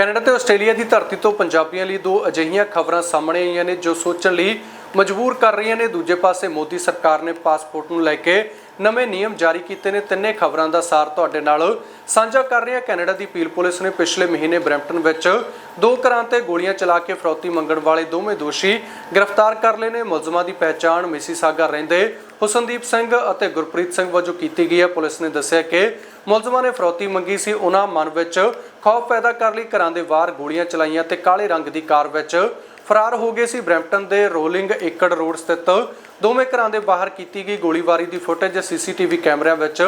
Canada ਤੇ Australia ਦੀ ਧਰਤੀ ਤੋਂ ਪੰਜਾਬੀਆਂ ਲਈ ਦੋ ਅਜਿਹੀਆਂ ਖਬਰਾਂ ਸਾਹਮਣੇ ਆਈਆਂ ਨੇ ਜੋ ਸੋਚਣ ਲਈ ਮਜਬੂਰ ਕਰ ਰਹੀਆਂ ਨੇ। ਦੂਜੇ ਪਾਸੇ ਮੋਦੀ ਸਰਕਾਰ ਨੇ ਪਾਸਪੋਰਟ ਨੂੰ ਲੈ ਕੇ ਨਵੇਂ ਨਿਯਮ ਜਾਰੀ ਕੀਤੇ ਨੇ। ਤਿੰਨੇ ਖਬਰਾਂ ਦਾ ਸਾਰ ਤੁਹਾਡੇ ਨਾਲ ਸਾਂਝਾ ਕਰ ਰਿਹਾ ਕੈਨੇਡਾ ਦੀ ਪੀਲ ਪੁਲਿਸ ਨੇ ਪਿਛਲੇ ਮਹੀਨੇ ਬਰੈਂਪਟਨ ਵਿੱਚ ਦੋ ਘਰਾਂ ਤੇ ਗੋਲੀਆਂ ਚਲਾ ਕੇ ਫਰੌਤੀ ਮੰਗਣ ਵਾਲੇ ਦੋਵੇਂ ਦੋਸ਼ੀ ਗ੍ਰਿਫਤਾਰ ਕਰ ਲਏ ਨੇ। ਮੁਲਜ਼ਮਾਂ ਦੀ ਪਹਿਚਾਣ ਮਿਸੀਸਾਗਾ ਰਹਿੰਦੇ, ਹੁਸਨਦੀਪ ਸਿੰਘ ਅਤੇ ਗੁਰਪ੍ਰੀਤ ਸਿੰਘ ਵਜੋਂ ਕੀਤੀ ਗਈ ਹੈ। ਪੁਲਿਸ ਨੇ ਦੱਸਿਆ ਕਿ ਮੁਲਜ਼ਮਾਂ ਨੇ ਫਰੌਤੀ ਮੰਗੀ ਸੀ। ਉਹਨਾਂ ਮਨ ਵਿੱਚ ਖੌਫ ਪੈਦਾ ਕਰ ਲਈ। ਘਰਾਂ ਦੇ ਬਾਹਰ ਗੋਲੀਆਂ ਚਲਾਈਆਂ ਤੇ ਕਾਲੇ ਰੰਗ ਦੀ ਕਾਰ ਵਿੱਚ ਫਰਾਰ ਹੋ ਗਏ ਸੀ। ਬਰੈਂਪਟਨ ਦੇ ਰੋਲਿੰਗ ਏਕੜ ਰੋਡ ਸਥਿਤ ਦੋਵੇਂ ਘਰਾਂ ਦੇ ਬਾਹਰ ਕੀਤੀ ਗਈ ਗੋਲੀਬਾਰੀ ਦੀ ਫੁਟੇਜ ਸੀਸੀਟੀਵੀ ਕੈਮਰਿਆਂ ਵਿੱਚ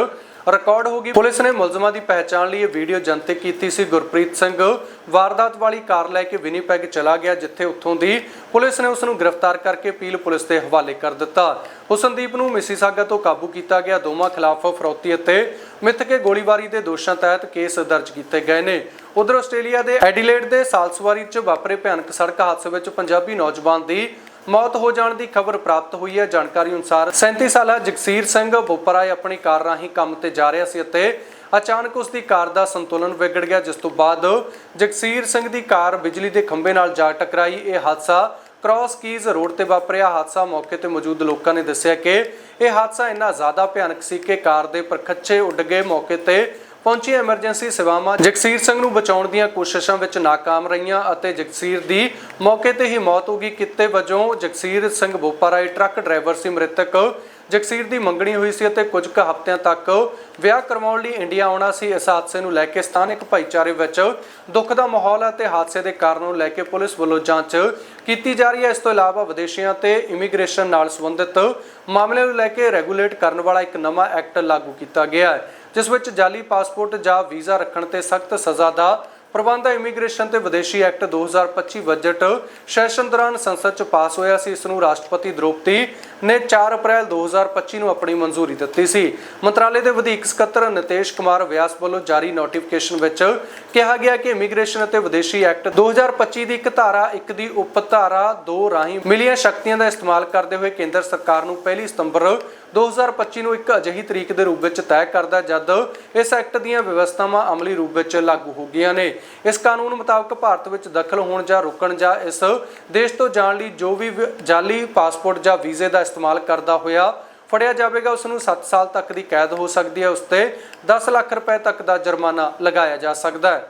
ਰਿਕਾਰਡ ਹੋ ਗਈ। ਪੁਲਿਸ ਨੇ ਮੁਲਜ਼ਮਾਂ ਦੀ ਪਹਿਚਾਣ ਲਈ ਇਹ ਵੀਡੀਓ ਜਨਤਕ ਕੀਤੀ ਸੀ। ਗੁਰਪ੍ਰੀਤ ਸਿੰਘ ਵਾਰਦਾਤ ਵਾਲੀ ਕਾਰ ਲੈ ਕੇ ਵਿਨੀਪੈਗ ਚਲਾ ਗਿਆ, ਜਿੱਥੇ ਉੱਥੋਂ ਦੀ ਪੁਲਿਸ ਨੇ ਉਸ ਨੂੰ ਗ੍ਰਿਫਤਾਰ ਕਰਕੇ ਪੀਲ ਪੁਲਿਸ ਦੇ ਹਵਾਲੇ ਕਰ ਦਿੱਤਾ। ਹੁਸਨਦੀਪ ਨੂੰ ਮਿਸੀਸਾਗਾ ਤੋਂ ਕਾਬੂ ਕੀਤਾ ਗਿਆ। ਦੋਵਾਂ ਖਿਲਾਫ ਫਰੌਤੀ ਅਤੇ ਮਿੱਥ ਕੇ ਗੋਲੀਬਾਰੀ ਦੇ ਦੋਸ਼ਾਂ ਤਹਿਤ ਕੇਸ ਦਰਜ ਕੀਤੇ ਗਏ ਨੇ। ਉਧਰ ਆਸਟ੍ਰੇਲੀਆ ਦੇ ਐਡੀਲੇਡ ਦੇ ਸਾਲਸਵਾਰੀ 'ਚ ਵਾਪਰੇ ਭਿਆਨਕ ਸੜਕ ਹਾਦਸੇ ਵਿੱਚ ਪੰਜਾਬੀ ਨੌਜਵਾਨ ਦੀ ਮੌਤ ਹੋ ਜਾਣ ਦੀ ਖਬਰ ਪ੍ਰਾਪਤ ਹੋਈ ਹੈ। ਜਾਣਕਾਰੀ ਅਨੁਸਾਰ 37 ਸਾਲਾ ਜਗਸੀਰ ਸਿੰਘ ਬੋਪਰਾਏ ਆਪਣੀ ਕਾਰ ਰਾਹੀਂ ਕੰਮ ਤੇ ਜਾ ਰਿਹਾ ਸੀ ਅਤੇ ਅਚਾਨਕ ਉਸ ਦੀ ਕਾਰ ਦਾ ਸੰਤੁਲਨ ਵਿਗੜ ਗਿਆ, ਜਿਸ ਤੋਂ ਬਾਅਦ ਜਗਸੀਰ ਸਿੰਘ ਦੀ ਕਾਰ ਬਿਜਲੀ ਦੇ ਖੰਭੇ ਨਾਲ ਜਾ ਟਕਰਾਈ। ਇਹ ਹਾਦਸਾ ਕ੍ਰਾਸ ਕੀਜ਼ ਰੋਡ ਤੇ ਵਾਪਰਿਆ। ਹਾਦਸਾ ਮੌਕੇ ਤੇ ਮੌਜੂਦ ਲੋਕਾਂ ਨੇ ਦੱਸਿਆ ਕਿ ਇਹ ਹਾਦਸਾ ਇੰਨਾ ਜ਼ਿਆਦਾ ਭਿਆਨਕ ਸੀ ਕਿ ਕਾਰ ਦੇ ਪਰਖੱਚੇ ਉੱਡ ਗਏ। ਮੌਕੇ ਤੇ ਪਹੁੰਚੀਆਂ ਐਮਰਜੈਂਸੀ ਸੇਵਾਵਾਂ ਜਗਸੀਰ ਸਿੰਘ ਨੂੰ ਬਚਾਉਣ ਦੀਆਂ ਕੋਸ਼ਿਸ਼ਾਂ ਵਿੱਚ ਨਾਕਾਮ ਰਹੀਆਂ ਅਤੇ ਜਗਸੀਰ ਦੀ ਮੌਕੇ ਤੇ ਹੀ ਮੌਤ ਹੋ ਗਈ। ਕਿੱਤੇ ਵਜੋਂ ਜਗਸੀਰ ਸਿੰਘ ਬੋਪਾਰਾਏ ਟਰੱਕ ਡਰਾਈਵਰ ਸੀ ਮ੍ਰਿਤਕ। ਜਗਸੀਰ ਦੀ ਮੰਗਣੀ ਹੋਈ ਸੀ ਅਤੇ ਕੁਝ ਕੁ ਹਫ਼ਤਿਆਂ ਤੱਕ ਵਿਆਹ ਕਰਵਾਉਣ ਲਈ ਇੰਡੀਆ ਆਉਣਾ ਸੀ। ਇਸ ਹਾਦਸੇ ਨੂੰ ਲੈ ਕੇ ਸਥਾਨਕ ਭਾਈਚਾਰੇ ਵਿੱਚ ਦੁੱਖ ਦਾ ਮਾਹੌਲ ਹੈ ਤੇ ਹਾਦਸੇ ਦੇ ਕਾਰਨ ਨੂੰ ਲੈ ਕੇ ਪੁਲਿਸ ਵੱਲੋਂ ਜਾਂਚ ਕੀਤੀ ਜਾ ਰਹੀ ਹੈ। ਇਸ ਤੋਂ ਇਲਾਵਾ ਵਿਦੇਸ਼ੀਆਂ ਤੇ ਇਮੀਗ੍ਰੇਸ਼ਨ ਨਾਲ ਸੰਬੰਧਿਤ ਮਾਮਲੇ ਨੂੰ ਲੈ ਕੇ ਰੈਗੂਲੇਟ ਕਰਨ ਵਾਲਾ ਇੱਕ ਨਵਾਂ ਐਕਟ ਲਾਗੂ ਕੀਤਾ ਗਿਆ ਹੈ। ਜਿਸ ਵਿੱਚ ਜਾਲੀ ਪਾਸਪੋਰਟ ਜਾਂ ਵੀਜ਼ਾ ਰੱਖਣ ਤੇ ਸਖਤ ਸਜ਼ਾ ਦਾ ਪ੍ਰਬੰਧ ਇਮੀਗ੍ਰੇਸ਼ਨ ਤੇ ਵਿਦੇਸ਼ੀ ਐਕਟ 2025 ਬਜਟ ਸੈਸ਼ਨ ਦੌਰਾਨ ਸੰਸਦ 'ਚ ਪਾਸ ਹੋਇਆ ਸੀ। ਇਸ ਨੂੰ ਰਾਸ਼ਟਰਪਤੀ ਦ੍ਰੋਪਦੀ ਨੇ 4 ਅਪ੍ਰੈਲ 2025 ਨੂੰ ਆਪਣੀ ਮਨਜ਼ੂਰੀ ਦਿੱਤੀ ਸੀ। ਮੰਤਰਾਲੇ ਦੇ ਵਧੀਕ ਸਕੱਤਰ ਨਿਤੇਸ਼ ਕੁਮਾਰ ਵਿਆਸ ਵੱਲੋਂ ਜਾਰੀ ਨੋਟੀਫਿਕੇਸ਼ਨ ਵਿੱਚ ਕਿਹਾ ਗਿਆ ਕਿ ਇਮੀਗ੍ਰੇਸ਼ਨ ਅਤੇ ਵਿਦੇਸ਼ੀ ਐਕਟ 2025 ਦੀ ਇੱਕ ਧਾਰਾ, ਇੱਕ ਦੀ ਉਪ ਧਾਰਾ 2 ਰਾਹੀਂ ਮਿਲੀਆਂ ਸ਼ਕਤੀਆਂ ਦਾ ਇਸਤੇਮਾਲ ਕਰਦੇ ਹੋਏ ਕੇਂਦਰ ਸਰਕਾਰ ਨੂੰ 1 ਸਤੰਬਰ 2025 ਨੂੰ ਇੱਕ ਅਜਿਹੀ ਤਰੀਕ ਦੇ ਰੂਪ ਵਿੱਚ ਤੈਅ ਕਰਦਾ ਜਦ ਇਸ ਐਕਟ ਦੀਆਂ ਵਿਵਸਥਾਵਾਂ ਅਮਲੀ ਰੂਪ ਵਿੱਚ ਲਾਗੂ ਹੋ ਗਈਆਂ ਨੇ। ਇਸ ਕਾਨੂੰਨ ਮੁਤਾਬਕ ਭਾਰਤ ਵਿੱਚ ਦਖਲ ਹੋਣ ਜਾਂ ਰੁਕਣ ਜਾਂ ਇਸ ਦੇਸ਼ ਤੋਂ ਜਾਣ ਲਈ ਜੋ ਵੀ ਵ- ਜਾਲੀ ਪਾਸਪੋਰਟ ਜਾਂ ਵੀਜ਼ੇ ਦਾ ਇਸਤੇਮਾਲ ਕਰਦਾ ਹੋਇਆ ਫੜਿਆ ਜਾਵੇਗਾ। ਉਸ ਨੂੰ 7 ਸਾਲ ਤੱਕ ਦੀ ਕੈਦ ਹੋ ਸਕਦੀ ਹੈ। ਉਸ ਤੇ 10 ਲੱਖ ਰੁਪਏ ਤੱਕ ਦਾ ਜੁਰਮਾਨਾ ਲਗਾਇਆ ਜਾ ਸਕਦਾ ਹੈ।